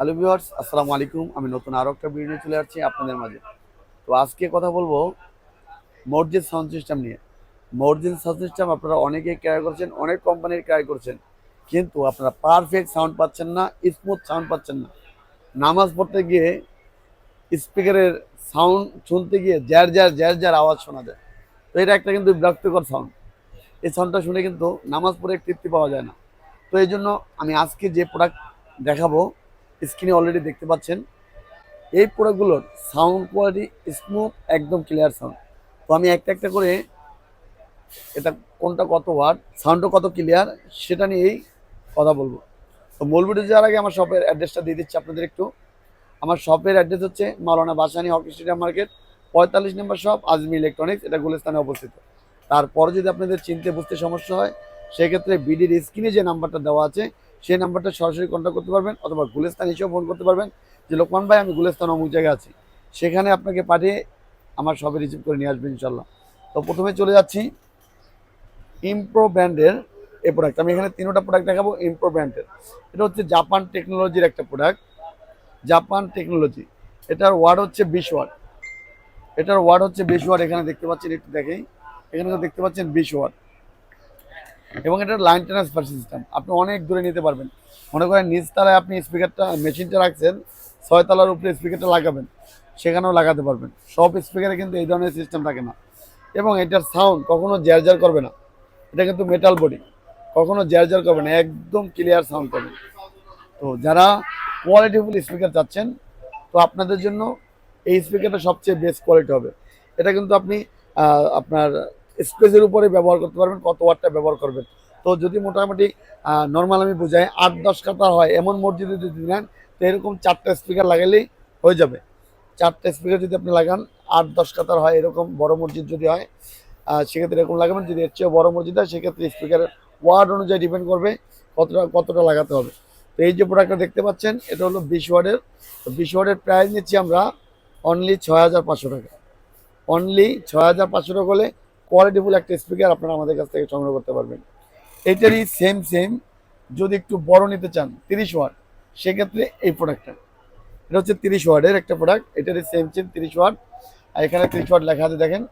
Hello viewers আসসালামু আলাইকুম। আমি নতুন আরও একটা ভিডিও চলে আসছি আপনাদের মাঝে। তো আজকে কথা বলব মসজিদ সাউন্ড সিস্টেম নিয়ে। মসজিদ সাউন্ড সিস্টেম আপনারা অনেকেই ক্রয় করছেন, অনেক কোম্পানির ক্রয় করছেন। কিন্তু আপনারা পারফেক্ট সাউন্ড পাচ্ছেন না স্মুথ সাউন্ড পাচ্ছেন না। নামাজ পড়তে গিয়ে স্পিকারের সাউন্ড শুনতে গিয়ে জ্যার জ্যার জ্যার জ্যার আওয়াজ শোনা যায়। তো এটা একটা কিন্তু বিরক্তিকর সাউন্ড এই সাউন্ডটা শুনে কিন্তু নামাজ পড়ে তৃপ্তি পাওয়া যায় না। তো এই জন্য আমি আজকে যে প্রোডাক্ট দেখাবো স্ক্রিনে অলরেডি দেখতে পাচ্ছেন। এই প্রোডাক্টগুলোর সাউন্ড কোয়ালিটি স্মুথ একদম ক্লিয়ার সাউন্ড তো আমি একটা একটা করে এটা কোনটা কত ওয়াট সাউন্ডটা কত ক্লিয়ার সেটা নিয়েই কথা বলব। তো মূল ভিডিও যাওয়ার আগে আমার শপের অ্যাড্রেসটা দিয়ে দিচ্ছি আপনাদের একটু। আমার শপের অ্যাড্রেস হচ্ছে Maulana Bhasani hockey stadium market, পঁয়তাল্লিশ নম্বর শপ আজমি ইলেকট্রনিক্স এটা গুলিস্তানে অবস্থিত। তারপরে যদি আপনাদের চিনতে, বুঝতে সমস্যা হয়, সেক্ষেত্রে বিডির স্ক্রিনে যে নাম্বারটা দেওয়া আছে সেই নাম্বারটা সরাসরি কন্ট্যাক্ট করতে পারবেন অথবা গুলিস্তান এসেও ফোন করতে পারবেন যে, লোকমান ভাই, আমি গুলিস্তান অমুক জায়গায় আছি। সেখানে আপনাকে পাঠিয়ে আমার সবে রিসিভ করে নিয়ে আসবেন ইনশাল্লাহ তো প্রথমে চলে যাচ্ছি ইমপ্রো ব্র্যান্ডের এই প্রোডাক্ট আমি এখানে তিনোটা প্রোডাক্ট দেখাবো ইমপ্রো ব্র্যান্ডের এটা হচ্ছে জাপান টেকনোলজির একটা প্রোডাক্ট জাপান টেকনোলজি এটার ওয়ার্ড হচ্ছে বিশ ওয়ার্ড এটার ওয়ার্ড হচ্ছে বিশ ওয়ার্ড এখানে দেখতে পাচ্ছেন, একটু দেখেই। এখানে দেখতে পাচ্ছেন বিশ ওয়াট এবং এটা লাইন ট্রান্সফার সিস্টেম আপনি অনেক দূরে নিতে পারবেন। মনে করেন নিচ তলায় আপনি স্পিকারটা মেশিনটা রাখছেন, ছয় তলার উপরে স্পিকারটা লাগাবেন, সেখানেও লাগাতে পারবেন। সব স্পিকারে কিন্তু এই ধরনের সিস্টেম থাকে না। এবং এটার সাউন্ড কখনো জ্যার জ্যার করবে না। এটা কিন্তু মেটাল বডি কখনো জ্যার জ্যার করবে না, একদম ক্লিয়ার সাউন্ড করবে। তো যারা কোয়ালিটিফুল স্পিকার চাচ্ছেন, তো আপনাদের জন্য এই স্পিকারটা সবচেয়ে বেস্ট কোয়ালিটি হবে। এটা কিন্তু আপনি আপনার স্পেসের উপরে ব্যবহার করতে পারবেন, কত ওয়াটটা ব্যবহার করবেন। তো যদি মোটামুটি নর্মাল আমি বোঝাই, আট দশ কাতা হয়, এমন মসজিদে যদি নেন, তো এরকম চারটা স্পিকার লাগালেই হয়ে যাবে। চারটা স্পিকার যদি আপনি লাগান, আট দশ কাতার হয়, এরকম বড় মসজিদ যদি হয় সেক্ষেত্রে এরকম লাগাবেন, যদি এর চেয়ে বড় মসজিদ হয়, সেক্ষেত্রে স্পিকারের ওয়ার্ড অনুযায়ী ডিপেন্ড করবে কতটা কতটা লাগাতে হবে। তো এই যে প্রোডাক্টটা দেখতে পাচ্ছেন, এটা হলো বিশ ওয়ার্ডের বিশ ওয়ার্ডের প্রাইস নিচ্ছি আমরা অনলি ছয় হাজার পাঁচশো টাকা। অনলি ছয় হাজার পাঁচশো টাকা হলে কোয়ালিটিফুল একটা স্পিকার আপনারা আমাদের কাছ থেকে সংগ্রহ করতে পারবেন। এটারই সেম সেম যদি একটু বড় নিতে চান, তিরিশ ওয়াট, সেক্ষেত্রে এই প্রোডাক্টটা এটা হচ্ছে তিরিশ ওয়ার্ডের একটা প্রোডাক্ট এটারই সেম সেম তিরিশ ওয়াট। আর এখানে তিরিশ ওয়াট লেখা আছে, দেখেন।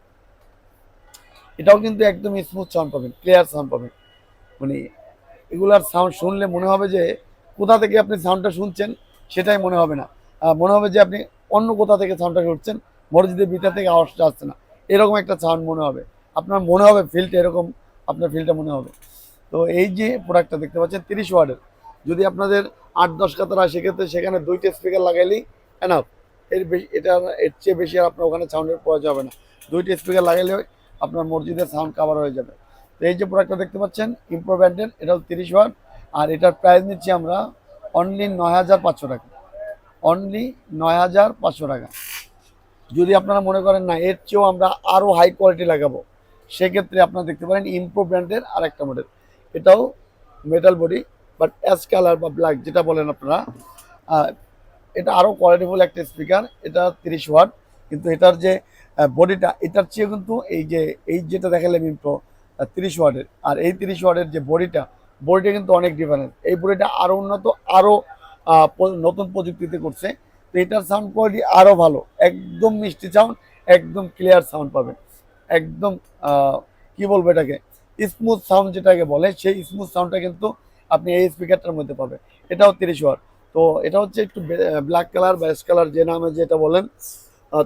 এটাও কিন্তু একদম স্মুথ সাউন্ড পাবেন ক্লিয়ার সাউন্ড পাবেন। মানে এগুলার সাউন্ড শুনলে মনে হবে যে কোথা থেকে আপনি সাউন্ডটা শুনছেন, সেটাই মনে হবে না। মনে হবে যে আপনি অন্য কোথা থেকে সাউন্ডটা শুনছেন মসজিদের ভিতর থেকে আওয়াজটা আসছে না। এরকম একটা সাউন্ড মনে হবে। আপনার মনে হবে ফিলটা এরকম, আপনার ফিল্ডটা মনে হবে। তো এই যে প্রোডাক্টটা দেখতে পাচ্ছেন, তিরিশ ওয়ার্ডের যদি আপনাদের আট, দশ কাতার হয়, সেক্ষেত্রে সেখানে দুইটা স্পিকার লাগাইলেই এনাফ এর বেশি, এটা এর চেয়ে বেশি আর আপনার ওখানে সাউন্ডের প্রয়োজন হবে না। দুইটা স্পিকার লাগাইলে আপনার মসজিদের সাউন্ড কাভার হয়ে যাবে। তো এই যে প্রোডাক্টটা দেখতে পাচ্ছেন ইম্প্রো ব্র্যান্ডের এটা হচ্ছে তিরিশ ওয়াট আর এটার প্রাইস নিচ্ছি আমরা অনলি নয় হাজার পাঁচশো টাকা। অনলি নয় হাজার পাঁচশো টাকা। যদি আপনারা মনে করেন না, এর চেয়েও আমরা আরও হাই কোয়ালিটি লাগাবো। সেক্ষেত্রে আপনারা দেখতে পারেন ইম্প্রো ব্র্যান্ডের আর একটা মডেল এটাও metal body but ash colour বা ব্ল্যাক যেটা বলেন আপনারা এটা আরও কোয়ালিটিফুল একটা স্পিকার এটা তিরিশ ওয়াট কিন্তু এটার যে বডিটা এটার চেয়ে কিন্তু এই যে, এই যেটা দেখালাম ইম্প্রো তিরিশ ওয়াটের। আর এই তিরিশ ওয়াটের যে বডিটা বডিটা কিন্তু অনেক ডিফারেন্স এই বডিটা আরও উন্নত আরও নতুন প্রযুক্তিতে করছে। তো এটার সাউন্ড কোয়ালিটি আরও ভালো। একদম মিষ্টি সাউন্ড একদম ক্লিয়ার সাউন্ড পাবেন। একদম কি বলব এটাকে স্মুথ সাউন্ড যেটাকে বলে, সেই স্মুথ সাউন্ডটা কিন্তু আপনি এই স্পিকারটার মধ্যে পাবে। এটাও তিরিশ ওয়াট তো এটা হচ্ছে একটু ব্ল্যাক কালার বা কালার যে নামে যেটা বলেন।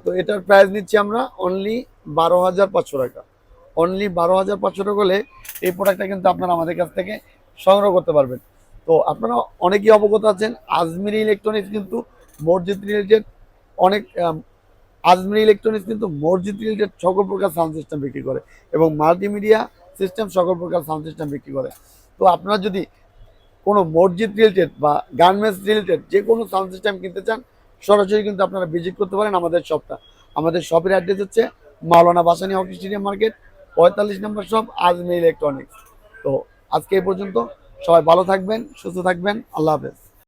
তো এটার প্রাইস নিচ্ছি আমরা অনলি বারো হাজার পাঁচশো টাকা। অনলি বারো হাজার পাঁচশো টাকা হলে এই প্রোডাক্টটা কিন্তু আপনারা আমাদের কাছ থেকে সংগ্রহ করতে পারবেন। তো আপনারা অনেকেই অবগত আছেন, আজমিরি ইলেকট্রনিক্স কিন্তু মসজিদ রিলেটেড অনেক আজমিরি ইলেকট্রনিক্স কিন্তু মসজিদ রিলেটেড সকল প্রকার সাউন্ড সিস্টেম বিক্রি করে এবং মাল্টিমিডিয়া সিস্টেম সকল প্রকার সাউন্ড সিস্টেম বিক্রি করে। তো আপনারা যদি কোনো মসজিদ রিলেটেড বা গার্মেন্টস রিলেটেড যে কোনো সাউন্ড সিস্টেম কিনতে চান, সরাসরি কিন্তু আপনারা ভিজিট করতে পারেন আমাদের শপটা আমাদের শপের অ্যাড্রেস হচ্ছে Maulana Bhasani hockey stadium market, পঁয়তাল্লিশ নম্বর শপ আজমি ইলেকট্রনিক্স তো আজকে এই পর্যন্ত সবাই ভালো থাকবেন, সুস্থ থাকবেন, আল্লাহ হাফেজ।